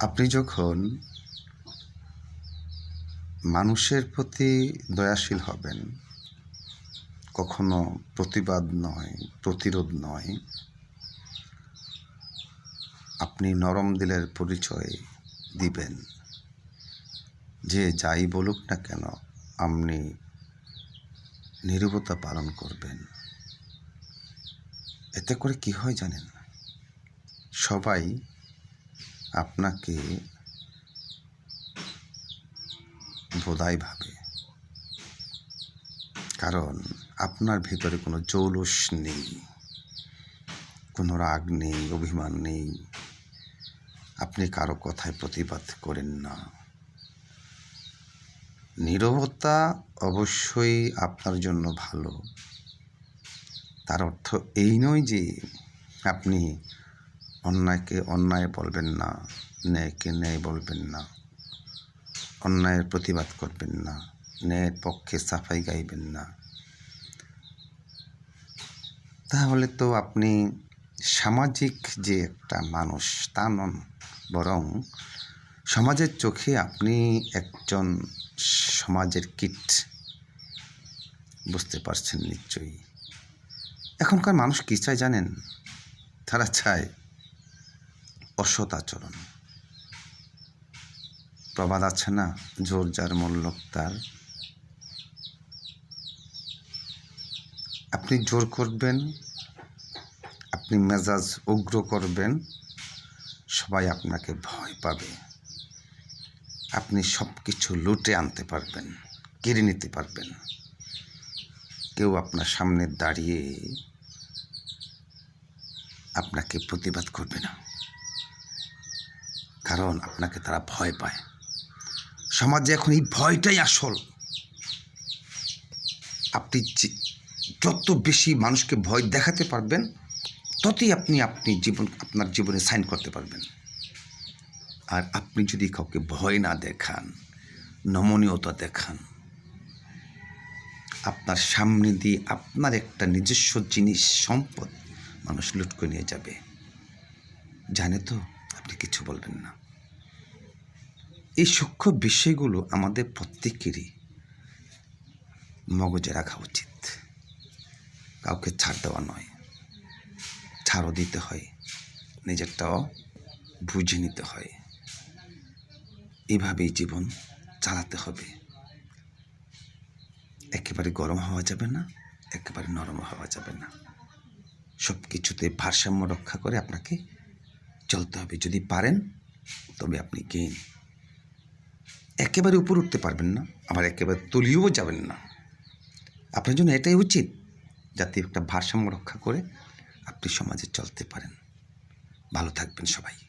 আপনি যখন মানুষের প্রতি দয়াশীল হবেন, কখনো প্রতিবাদ নয়, প্রতিরোধ নয়, আপনি নরম দিলের পরিচয় দিবেন। যে যাই বলুক না কেন, আপনি নীরবতা পালন করবেন। এতে করে কি হয় জানেন? সবাই আপনাকে বোধাই ভাবে। কারণ আপনার ভেতরে কোনো জৌলুস নেই, কোনো রাগ নেই, অভিমান নেই। আপনি কারও কথায় প্রতিবাদ করেন না। নীরবতা অবশ্যই আপনার জন্য ভালো। তার অর্থ এই নয় যে আপনি অন্যায়কে অন্যায় বলবেন না, ন্যায়কে ন্যায় বলবেন না, অন্যায়ের প্রতিবাদ করবেন না, ন্যায়ের পক্ষে সাফাই গাইবেন না। তাহলে তো আপনি সামাজিক যে একটা মানুষ, তা নন, বরং সমাজের চোখে আপনি একজন সমাজের কীট, বুঝতে পারছেন নিশ্চয়ই। এখনকার মানুষ কী চায় জানেন? তারা চায় অসৎ আচরণ। প্রবাদ আছে না? জোর যার মূল্যক তার। আপনি জোর করবেন, আপনি মেজাজ উগ্র করবেন, সবাই আপনাকে ভয় পাবে। আপনি সব কিছু লুটে আনতে পারবেন, কেড়ে নিতে পারবেন। কেউ আপনার সামনে দাঁড়িয়ে আপনাকে প্রতিবাদ করবে না। কারণ আপনাকে তারা ভয় পায়। সমাজে এখন এই ভয়টাই আসল। আপনি যত বেশি মানুষকে ভয় দেখাতে পারবেন, ততই আপনি আপনি জীবন, আপনার জীবনে সাইন করতে পারবেন। আর আপনি যদি কাউকে ভয় না দেখান, নমনীয়তা দেখান, আপনার সামনে দিয়ে আপনার একটা নিজস্ব জিনিস, সম্পদ মানুষ লুট করে নিয়ে যাবে। জানে তো? কিছু বলবেন না। এই সূক্ষ্ম বিষয়গুলো আমাদের প্রত্যেকেরই মগজে রাখা উচিত। কাউকে ছাড় দেওয়া নয়। ছাড়ও দিতে হয়। নিজেরটাও বুঝে নিতে হয়। এভাবেই জীবন চালাতে হবে। একেবারে গরম হওয়া যাবে না, একেবারে নরম হওয়া যাবে না। সব কিছুতে ভারসাম্য রক্ষা করে আপনাকে চলতে হবে। যদি পারেন, তবে আপনি গেইন একেবারে উপর উঠতে পারবেন না, আবার একেবারে তলিয়েও যাবেন না। আপনার জন্য এটাই উচিত, যাতে একটা ভারসাম্য রক্ষা করে আপনি সমাজে চলতে পারেন। ভালো থাকবেন সবাই।